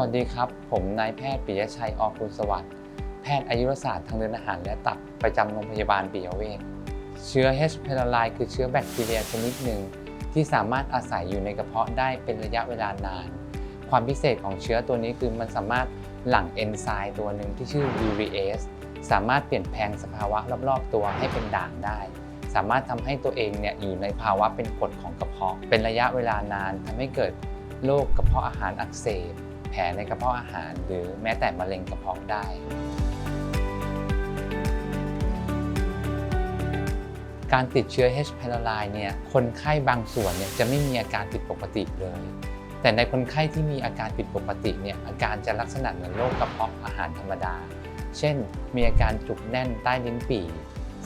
วัสดีครับ ผมนายแพทย์ปิยชัยออกุลสวัสดิ์แพทย์อายุรศาสตร์ทางเดินอาหารและตับประจำโรงพยาบาลปิยเวชเชื้อ H. pylori คือเชื้อแบคทีเรียชนิดหนึ่ง ที่สามารถอาศัยอยู่ในกระเพาะได้เป็นระยะเวลานาน ความพิเศษของเชื้อตัวนี้คือมันสามารถหลั่งเอนไซม์ตัวหนึ่งที่ชื่อ urease สามารถเปลี่ยนแปลงสภาวะรอบๆ ตัวให้เป็นด่างได้ สามารถทำให้ตัวเองเนี่ยอยู่ในภาวะเป็นกรดของกระเพาะ เป็นระยะเวลานานทำให้เกิดโรคกระเพาะอาหารอักเสบ แผลในกระเพาะอาหาร หรือแม้แต่มะเร็งกระเพาะได้ การติดเชื้อ H. pylori เนี่ยคนไข้บางส่วนเนี่ยจะไม่มีอาการผิดปกติเลย แต่ในคนไข้ที่มีอาการผิดปกติเนี่ยอาการจะลักษณะเหมือนโรคกระเพาะอาหารธรรมดา เช่น มีอาการจุกแน่นใต้ลิ้นปี่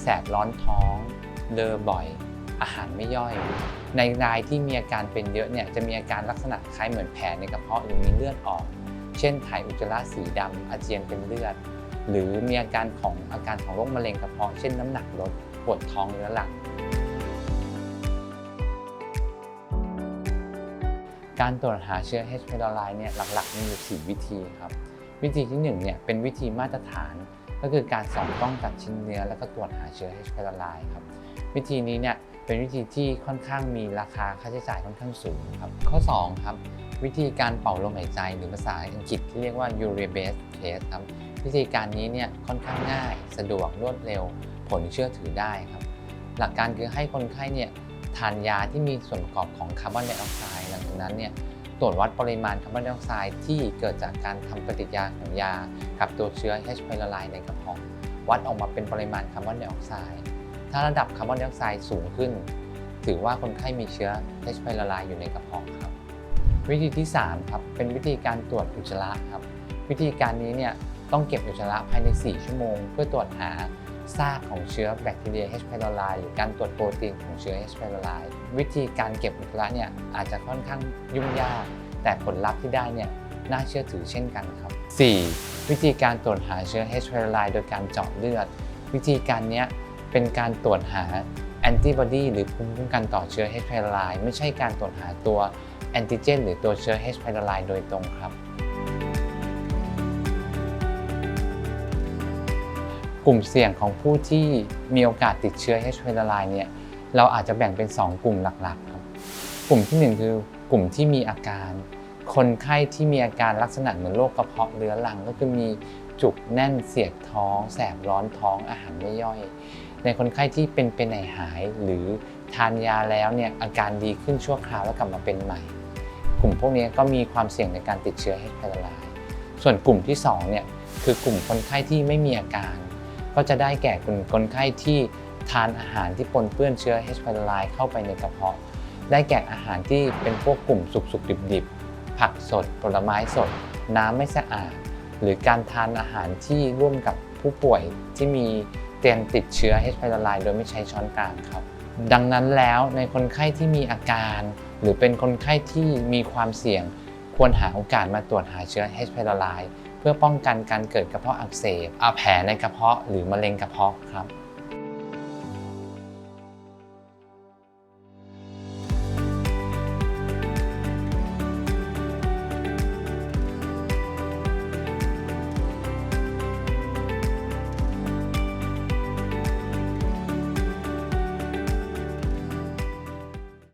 แสบร้อนท้องเลอบ่อย อาหารไม่ย่อย ในรายที่มีอาการเป็นเยอะเนี่ยจะมีอาการลักษณะคล้ายเหมือนแผลในกระเพาะหรือมีเลือดออก เช่นถ่ายอุจจาระสีดำอาเจียนเป็นเลือด หรือมีอาการของอาการของโรคมะเร็งกระเพาะ เช่นน้ำหนักลดปวดท้องเรื้อรังการตรวจหาเชื้อ H. pylori เนี่ยหลักๆมีอยู่ 4 วิธีครับ วิธีที่1เนี่ยเป็นวิธีมาตรฐาน ก็คือการส่องกล้องตัดชิ้นเนื้อแล้วก็ตรวจหาเชื้อ H. pylori ครับ วิธีนี้เนี่ย เป็นวิธีที่ค่อนข้างมีราคาค่าใช้จ่ายค่อนข้างสูงครับข้อ2ครับวิธีการเป่าลมหายใจหรือภาษาอังกฤษที่เรียกว่า urine based test ครับวิธีการนี้เนี่ยค่อนข้างง่าย สะดวกรวดเร็ว ผลเชื่อถือได้ครับ หลักการคือให้คนไข้เนี่ยทานยาที่มีส่วนประกอบของคาร์บอนไดออกไซด์หลังจากนั้นเนี่ยตรวจวัดปริมาณคาร์บอนไดออกไซด์ที่เกิดจากการทำปฏิกิริยาของยา กับตัวเชื้อ H. pylori ในกระเพาะวัดออกมาเป็นปริมาณคาร์บอนไดออกไซด์ ถ้าระดับคาร์บอนไดออกไซด์สูงขึ้น ถือว่าคนไข้มีเชื้อ H. pylori อยู่ในกระเพาะครับ วิธีที่3ครับเป็นวิธีการตรวจอุจจาระครับ วิธีการนี้เนี่ยต้องเก็บอุจจาระภายใน 4 ชั่วโมง เพื่อตรวจหาซากของเชื้อแบคทีเรีย H. pylori หรือการตรวจโปรตีนของเชื้อ H. pylori วิธีการเก็บอุจจาระเนี่ยอาจจะค่อนข้างยุ่งยาก แต่ผลลัพธ์ที่ได้เนี่ยน่าเชื่อถือเช่นกันครับ 4. วิธีการตรวจหาเชื้อ H. pylori โดยการเจาะเลือด วิธีการนี้ เป็นการตรวจหาแอนติบอดีหรือภูมิคุ้มกันต่อเชื้อ H. pylori ไม่ใช่การตรวจหาตัวแอนติเจน หรือตัวเชื้อ H. pylori โดยตรงครับ กลุ่มเสี่ยงของผู้ที่มีโอกาสติดเชื้อ H. pylori เนี่ยเราอาจจะแบ่งเป็น 2 กลุ่มหลักๆครับ กลุ่มที่ 1 คือกลุ่มที่มีอาการ คนไข้ที่มีอาการลักษณะเหมือนโรคกระเพาะเรื้อรังก็คือมีจุกแน่นเสียดท้อง แสบร้อนท้องอาหารไม่ย่อย ในคนไข้ที่เป็นเป็นไหนหาย หรือทานยาแล้วเนี่ยอาการดีขึ้นชั่วคราวแล้วกลับมาเป็นใหม่ กลุ่มพวกนี้ก็มีความเสี่ยงในการติดเชื้อ H. pylori ส่วนกลุ่มที่2เนี่ยคือกลุ่มคนไข้ที่ไม่มีอาการ ก็จะได้แก่กลุ่มคนไข้ที่ทานอาหารที่ปนเปื้อนเชื้อ H. pylori เข้าไปในกระเพาะ ได้แก่อาหารที่เป็นพวกกลุ่มสุกๆดิบๆ ผักสด ผลไม้สด น้ำไม่สะอาด หรือการทานอาหารที่ร่วมกับผู้ป่วยที่มี เตียงติดเชื้อ H. pylori โดยไม่ใช้ช้อนกลางครับ ดังนั้นแล้วในคนไข้ที่มีอาการ หรือเป็นคนไข้ที่มีความเสี่ยง ควรหาโอกาสมาตรวจหาเชื้อ H. pylori เพื่อป้องกันการเกิดกระเพาะอักเสบอาแผลในกระเพาะหรือมะเร็งกระเพาะครับ